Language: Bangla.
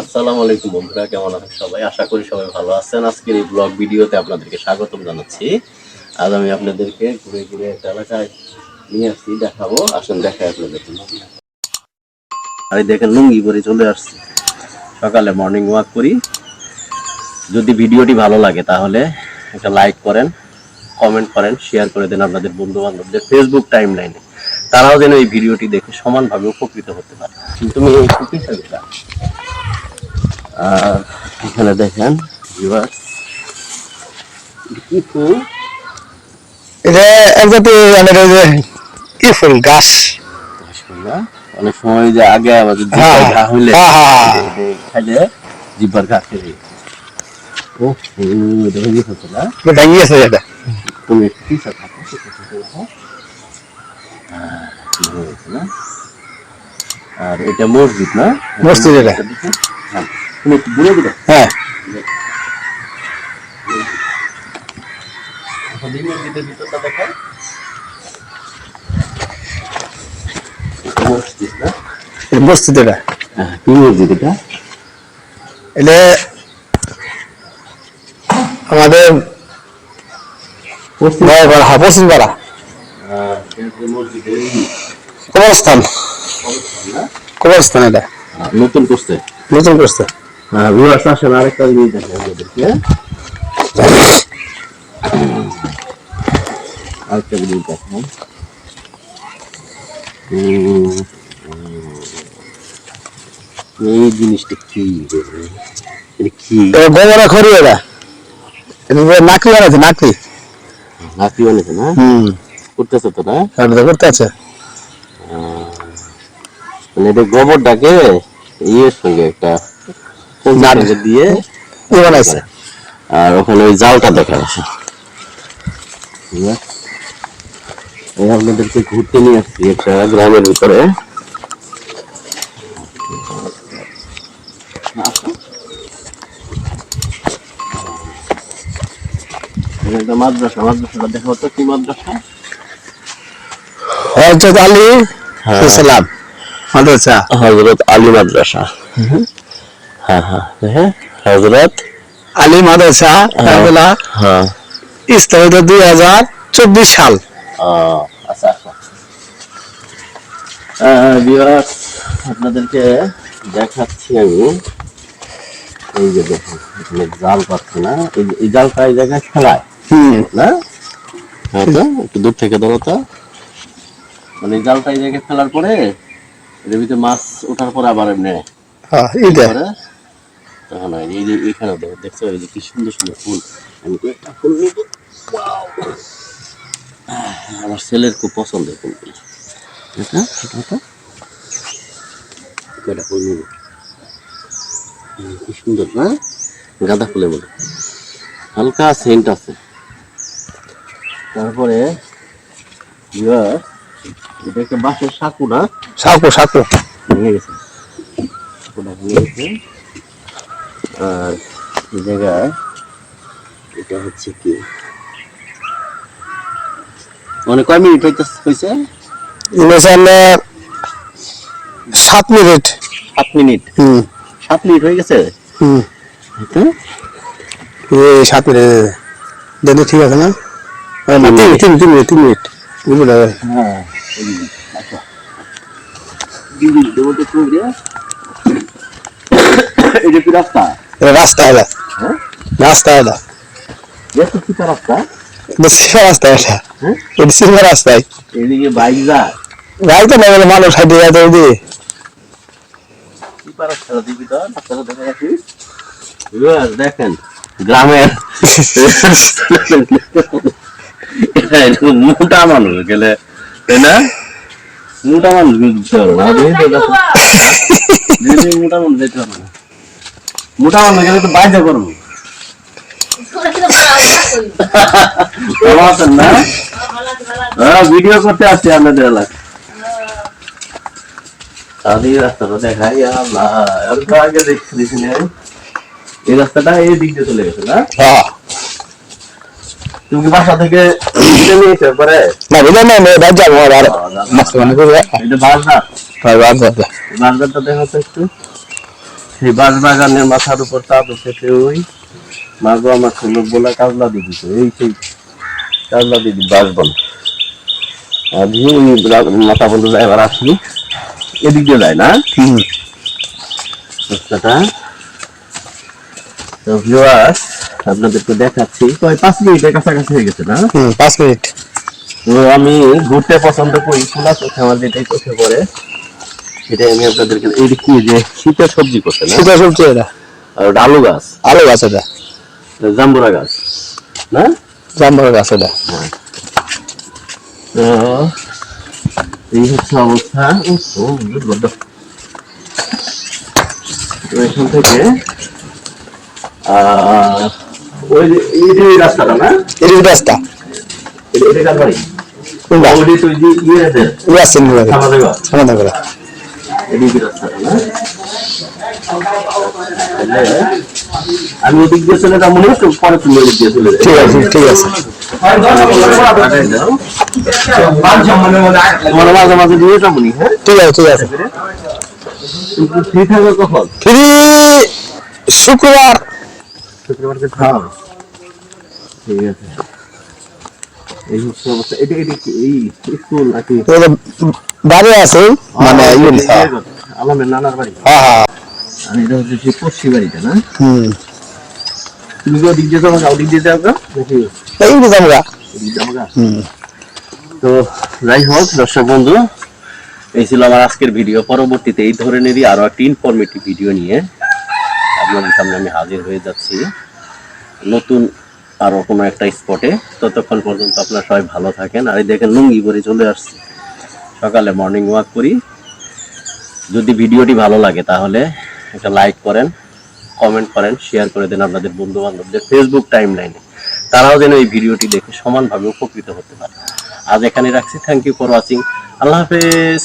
আসসালামু আলাইকুম বন্ধুরা, কেমন আছেন সবাই? আশা করি সবাই ভালো আছেন। আজকের এই ব্লগ ভিডিওতে আপনাদেরকে স্বাগতম জানাচ্ছি। আজ আমি আপনাদেরকে ঘুরে ঘুরে একটা এলাকায় নিয়ে আসছি দেখাবো। আসেন, দেখাই আপনাদেরকে আর দেখেন, লুঙ্গি পরে চলে আসছি। সকালে মর্নিং ওয়াক করি। যদি ভিডিওটি ভালো লাগে তাহলে একটা লাইক করেন কমেন্ট করেন শেয়ার করে দেন আপনাদের বন্ধু বান্ধবদের ফেসবুক টাইম লাইনে তারাও যেন এই ভিডিওটি দেখে সমানভাবে উপকৃত হতে পারে। তুমি এই আর এখানে দেখেন viewers, কি ফুল এটা এক জাতীয় মানে যে কি ফুল গাছ? অনেক সময় যে আগে আমাদের হ্যাঁ, জিব্বার ঘা হইলে হ্যাঁ, হ্যাঁ, খাইলে জিব্বার ঘা ও দেখে দিয়েছ না? এটা তুমি থাকো? আর এটা মসজিদ না? মসজিদ এটা। হ্যাঁ। হ্যাঁ। মসজিদ এটা হ্যাঁ কি মসজিদ এটা? এটা আমাদের হ্যাঁ পশ্চিম পাড়া এটা কবরস্থান। কবরস্থান এটা। নতুন করছে। নতুন করছে। হ্যাঁ ভিউয়ার্স আসেন আরেকটা জিনিস দেখেন আমাদেরকে আরেকটা দেখেন। এই জিনিসটা কি গোবরা খড়ি এটা। নাকি না? হুম। করতেছে তো না? এটা আছে মানে এটা গোবরটাকে ইয়ের সঙ্গে একটা দিয়ে বানাইছে। আর ওখানে ওই জালটা দেখা যাচ্ছে। এই আপনাদেরকে ঘুরতে নিয়ে আসছি একটা গ্রামের ভিতরে। একটা মাদ্রাসা মাদ্রাসাটা দেখা হতো কি মাদ্রাসা? হজরত আলী হ্যাঁ। সালাম। মাদ্রাসা। হজরত আলী মাদ্রাসা। হ্যাঁ হ্যাঁ হ্যাঁ হজরত আলী মাদ্রাসা হ্যাঁ স্থাপিত দুই হাজার চব্বিশ সাল আচ্ছা আচ্ছা আপনাদেরকে দেখাচ্ছি আমি এই যে দেখুন জাল পাচ্ছে না এই জালটা এই জায়গায় খেলায় না হ্যাঁ একটু দূর থেকে ধরো তো মানে জালটা এই জায়গায় ফেলার পরে এর মাছ ওঠার পরে আবার এমনি হ্যাঁ এইটা তখন হয় এই যে এখানে দেখো দেখছ এই যে কি সুন্দর সুন্দর ফুল। আমি কয়েকটা ফুল নিব। আমার ছেলের খুব পছন্দের ফুলগুলো এটা এটা এটা। কয়টা ফুল নিব? কি সুন্দর না? গাঁদা ফুলে বলে হালকা সেন্ট আছে। তারপরে এটা একটা বাঁশের সাঁকু না? সাকু সাকু। ভেঙে গেছে। ওটা ভেঙে আর এই জায়গায় এটা হচ্ছে কি? মানে কয় মিনিট হইতে হয়েছে সাত মিনিট। সাত মিনিট? হুম। সাত মিনিট হয়ে গেছে? হুম। সাত মিনিট। দেখলে ঠিক আছে না? তিন তিন তিন মিনিট তিন মিনিট। বুঝলে? হ্যাঁ আচ্ছা। দিন, দেবো তো। এটা কি রাস্তা? এটা রাস্তা এটা হ্যাঁ? রাস্তা এটা রাস্তা? এটা রাস্তা হ্যাঁ? রাস্তায়। এদিকে বাইক তো মানুষ কি পারা খেলা দিবি তো ডাক্তারও দেখা রাখিস Viewers, দেখেন গ্রামের মোটা মানুষ গেলে তাই না? মোটা মানুষ মোটা মানুষ যেতে পারব না মোটা গেলে তো বাইরে করব ভালো আছেন না? হ্যাঁ ভিডিও করতে আসছি আপনাদের তাহলে এই রাস্তাটা দেখাই আল্লাহ আগে দেখতে দিছি এই রাস্তাটা এই দিক দিয়ে চলে গেছে না? হ্যাঁ। তুমি বাসা থেকে পরে? না মেয়ে যাব আর মানে বাসা সেই বাঁশ বাগানের মাথার উপর তাপ উঠেছে ওই। মাগো আমার ষোলো বলা কাজলা দিদি তো এই সেই কাজলা দিদি বাঁশবন আজকে ওই রা- মাথা বন্ধু যায় এবার আসলি এদিক দিয়ে যায় না? রাস্তাটা। তো ভিউয়ার্স আপনাদেরকে দেখাচ্ছি। কয় পাঁচ মিনিটের কাছাকাছি হয়ে গেছে না? পাঁচ মিনিট। তো আমি ঘুরতে পছন্দ করি খোলা চোখে আমার যেটাই চোখে পড়ে। সেটাই আমি আপনাদেরকে এই কি যে শীতের সবজি করছে না? শীতের সবজি এটা। আর আলু গাছ। আলু গাছ এটা। জাম্বুরা গাছ। না? জাম্বর গাছ এটা। তো এই হচ্ছে অবস্থা। ও ও, বড্ড। তো এখান থেকে ওই যে এই যে রাস্তাটা না? এদিকে রাস্তা। এটা এটা কার বাড়ি? ওই ইয়ে আছে। এই আমাদের আমি ঠিক আছে ঠিক আছে হ্যাঁ ঠিক আছে আছে শুক্রবার খাও ঠিক আছে এই হচ্ছে অবস্থা এটা এটা এই স্কুল নাকি? বাড়ি আছে মানে আলমের নানার বাড়ি। হ্যাঁ হ্যাঁ। আর এটা হচ্ছে সেই পশ্চিম বাড়িটা না? হুম। তুমি কি ওদিক দিয়ে যাব না ওদিক দিয়ে যাব নাকি এই যে আমরা ওদিক যাব হুম। তো যাই হোক দর্শক বন্ধু এই ছিল আমার আজকের ভিডিও। পরবর্তীতে এই ধরনেরই আরও একটি ইনফরমেটিভ ভিডিও নিয়ে আপনাদের সামনে আমি হাজির হয়ে যাচ্ছি। নতুন আরও কোনো একটা স্পটে ততক্ষণ পর্যন্ত আপনারা সবাই ভালো থাকেন। আর এই দেখেন লুঙ্গি পরে চলে আসছি। সকালে মর্নিং ওয়াক করি। যদি ভিডিওটি ভালো লাগে তাহলে একটা লাইক করেন কমেন্ট করেন শেয়ার করে দেন আপনাদের বন্ধু বান্ধবদের ফেসবুক টাইম লাইনে তারাও যেন এই ভিডিওটি দেখে সমানভাবে উপকৃত হতে পারে। আজ এখানে রাখছি। থ্যাংক ইউ ফর ওয়াচিং আল্লাহ হাফেজ।